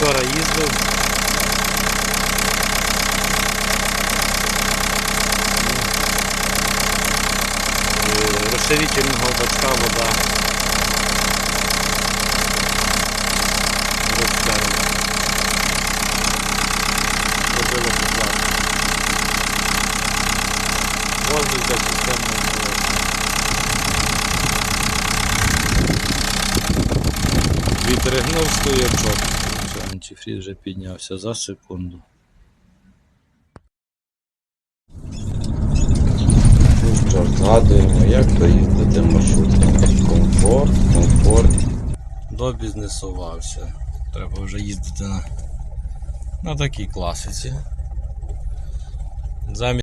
Ходив. Е, Розширительного бачка вода. Розтерла. Робила поплату. Воздух для. Відригнув стоячок. Все, вже піднявся за секунду. Що згадуємо, як доїздити маршрутом. Комфорт, комфорт. Добізнесувався. Треба вже їздити на, на такій класиці. Замість